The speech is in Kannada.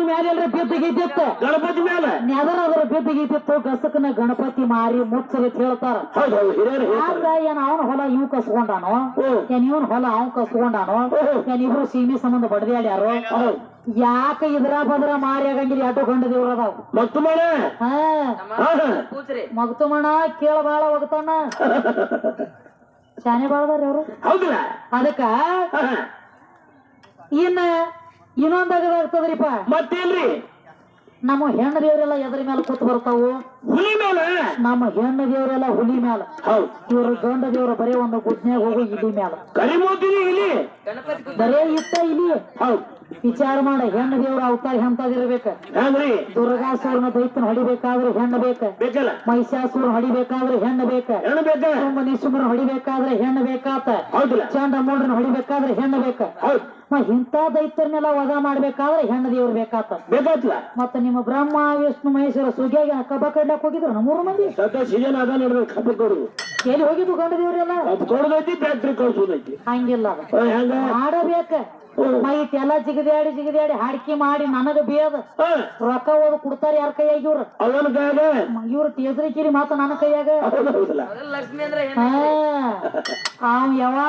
ಗಣಪನ ಮ್ಯಾಲೆ ಎಲ್ರ ಬಿದ್ದಿಗಿದ್ದಿತ್ತ ಗಣಪತಿ ಮೇಲೆ ನೆದರ ಅದ್ರ ಬಿದ್ದಿಗಿದ್ದಿತ್ತು ಗಸಕನ ಗಣಪತಿ ಮಾರಿ ಮುಚ್ಚರಿ ಅಂತ ಹೇಳ್ತಾರ. ಹೌದು ಹೌದು ಹಿರಿಯರು ಆಗ ಹೇಳ್ತಾರೆ ಏನ್ ಅವನ ಹೊಲ ಇವ್ ಕಸ್ಕೊಂಡಾನೋ. ಏನ್ ಇವನ್ ಹೊಲ ಅವ್ ಕಸ್ಕೊಂಡಾನೋ. ಏನ್ ಇಬ್ರು ಸೀಮಿ ಸಂಬಂಧ ಬಡ್ದ್ಯಾಡ್ಯಾರೋ ಯಾಕ ಇದ್ರ ಬದ್ರ ಮಾರಿ ಆಗಂಗಿಲ್ಲ? ಅಡ್ಡು ಗಂಡ ದೇವ್ರ ಅದಾವ ಹಾ. ಕೂತ್ರಿ ಮಗತುಮಣ ಕೇಳ ಬಾಳ ಹೋಗ್ತಾನ ಶಾನೆ ಬಾಳದಾರ ಅವ್ರು ಹೌದಲ್ಲ. ಅದಕ್ಕ. ಇನ್ನ ಇನ್ನೊಂದ್ ಆಗ್ತದ್ರಿಪ್ಪ ಮತ್ತೇನ್ರಿ? ನಮ್ಮ ಹೆಣ್ಣು ದೇವರೆಲ್ಲ ಎದ್ರ ಮೇಲೆ ಕೂತ್ ಬರ್ತಾವು. ಹುಲಿ ಮೇಲೆ ನಮ್ಮ ಹೆಣ್ಣು ದೇವರೆಲ್ಲ ಹುಲಿ ಮೇಲೆ ಹೌದು. ಇವ್ರ ಗಂಡ ದೇವ್ರ ಬರೀ ಒಂದು ಗುಡ್ನ್ಯಾಗ ಹೋಗಿ ಇಲಿ ಮೇಲೆ ಕರಿಮೋತಿನಿ ಇಲ್ಲಿ ಬರೇ ಇತ್ತ ಇಲಿ. ಹೌದು. ವಿಚಾರ ಮಾಡ. ಹೆಣ್ಣು ದೇವ್ರ ಅವತಾರ ಎಂತದಿರ್ಬೇಕ ಹೆಂಗ್ರಿ ದುರ್ಗಾಸುರನ ದೈತ್ಯನ ಹೊಡಿಬೇಕಾದ್ರೆ ಹೆಣ್ಣು ಬೇಕ. ಬೇಕಲ್ಲ? ಮಹಿಷಾಸುರ ಹೊಡಿಬೇಕಾದ್ರೆ ಹೆಣ್ಣು ಬೇಕ. ಹೆಣ್ಣು ಬೇಕ? ಹೊಡಿಬೇಕಾದ್ರೆ ಹೆಣ್ಣು ಬೇಕಾತ. ಹೌದಲ್ಲ. ಚಂಡ ಮೂಡ್ರನ್ನ ಹೊಡಿಬೇಕಾದ್ರೆ ಹೆಣ್ಣು ಬೇಕ. ಹೌದು. ಇಂಥ ದೈತ್ಯರನ್ನೆಲ್ಲ ವಧ ಮಾಡ್ಬೇಕಾದ್ರೆ ಹೆಣ್ಣು ದೇವ್ರು ಬೇಕಾತ. ಬೇಕಾತ್ಲ ಮತ್ತ ನಿಮ್ಮ ಬ್ರಹ್ಮ ವಿಷ್ಣು ಮಹೇಶ್ವರ ಸುಗಿಯಾಗಿ ಕಬ್ಬ ಕಡ್ಲಾಕ್ ಹೋಗಿದ್ರು ಮೂರು ಮಂದಿ. ಸದ್ಯ ಸೀಸನ್ ಅದ ನಡೆದ ಕಬ್ಬು ಕೊಡುದು ಎಲ್ಲಿ ಹೋಗಿದ್ದು ಗಂಡ ದೇವ್ರೆಲ್ಲ? ಕೊಡೋದೈತಿ ಕಳ್ಸೋದೈತಿ ಹಂಗಿಲ್ಲ ಮಾಡಬೇಕ. ಮೈ ಮೈಟ್ ಎಲ್ಲ ಜಿಗದ್ಯಾಡಿ ಜಿಗದ್ಯಾಡಿ ಹಾಡ್ಕಿ ಮಾಡಿ ನನಗ ಬೇದ. ರೊಕ್ಕ ಓದ್ ಕೊಡ್ತಾರ ಯಾರ ಕೈಯಾಗ ಇವ್ರ? ಅವನ ಕೈಯಾಗ? ಇವ್ರ ಟೇಸರಿ ಕಿರಿ ಮಾತ ನನ್ನ ಕೈಯಾಗ. ಲಕ್ಷ್ಮಿ ಅಂದ್ರೆ ಹಾ. ಅವ್ ಯಾವಾಗ